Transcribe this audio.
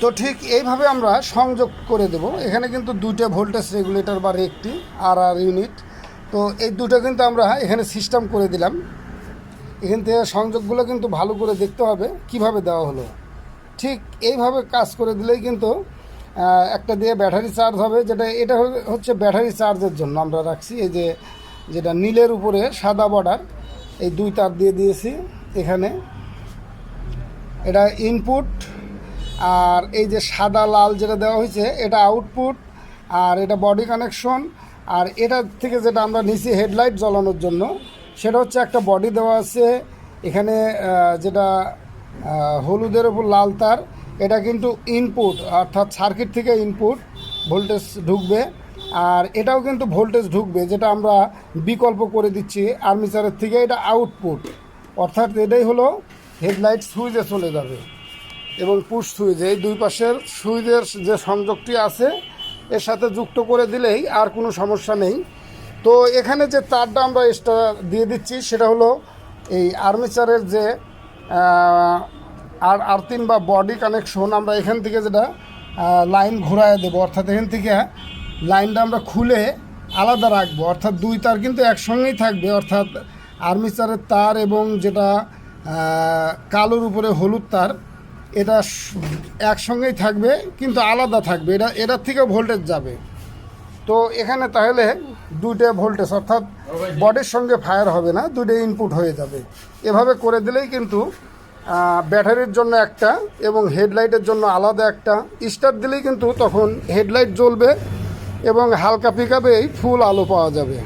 তো ঠিক এইভাবে আমরা সংযোগ করে দেব। এখানে কিন্তু দুইটা ভোল্টেজ রেগুলেটর বা একটি আর আর ইউনিট। তো এই দুটো কিন্তু আমরা এখানে সিস্টেম করে দিলাম। এখান থেকে সংযোগগুলো কিন্তু ভালো করে দেখতে হবে, কীভাবে দেওয়া হলো। ঠিক এইভাবে কাজ করে দিলেই কিন্তু একটা দিয়ে ব্যাটারি চার্জ হবে, যেটা এটা হচ্ছে ব্যাটারি চার্জের জন্য আমরা রাখছি। এই যে, যেটা নীলের উপরে সাদা বর্ডার এই দুই তার দিয়ে দিয়েছি এখানে। এটা ইনপুট আর এই যে সাদা, লাল যেটা দেওয়া হয়েছে, এটা আউটপুট আর এটা বডি কানেকশন আর এটা থেকে যেটা আমরা নিছি হেডলাইট জ্বালানোর জন্য, সেটা হচ্ছে একটা বডি দেওয়া আছে, এখানে যেটা হলুদের ওপর লাল তার, এটা কিন্তু ইনপুট অর্থাৎ সার্কিট থেকে ইনপুট ভোল্টেজ ঢুকবে, আর এটাও কিন্তু ভোল্টেজ ঢুকবে, যেটা আমরা বিকল্প করে দিচ্ছি আর্মিচারের থেকে, এটা আউটপুট অর্থাৎ এটাই হলো হেডলাইট সুইচে চলে যাবে। এবং পুশ সুইচ, এই দুই পাশের সুইচের যে সংযোগটি আছে, এর সাথে যুক্ত করে দিলেই আর কোনো সমস্যা নেই। তো এখানে যে তারটা আমরা এক্সট্রা দিয়ে দিচ্ছি, সেটা হলো এই আর্মেচারের যে আর আর্থিন বা বডি কানেকশন আমরা এখান থেকে যেটা লাইন ঘোরায় দেবো। অর্থাৎ এখান থেকে লাইনটা আমরা খুলে আলাদা রাখব। অর্থাৎ দুই তার কিন্তু একসঙ্গেই থাকবে। অর্থাৎ আর্মিচারের তার এবং যেটা কালোর উপরে হলুদ তার এটা একসঙ্গেই থাকবে, কিন্তু আলাদা থাকবে। এটা, এটার থেকে ভোল্টেজ যাবে। তো এখানে তাহলে দুইটা ভোল্টেজ অর্থাৎ বডির সঙ্গে ফায়ার হবে না, দুইটা ইনপুট হয়ে যাবে। এভাবে করে দিলেই কিন্তু ব্যাটারির জন্য একটা এবং হেডলাইটের জন্য আলাদা একটা। স্টার্ট দিলেই কিন্তু তখন হেডলাইট জ্বলবে এবং হালকা পিকাপেই ফুল আলো পাওয়া যাবে।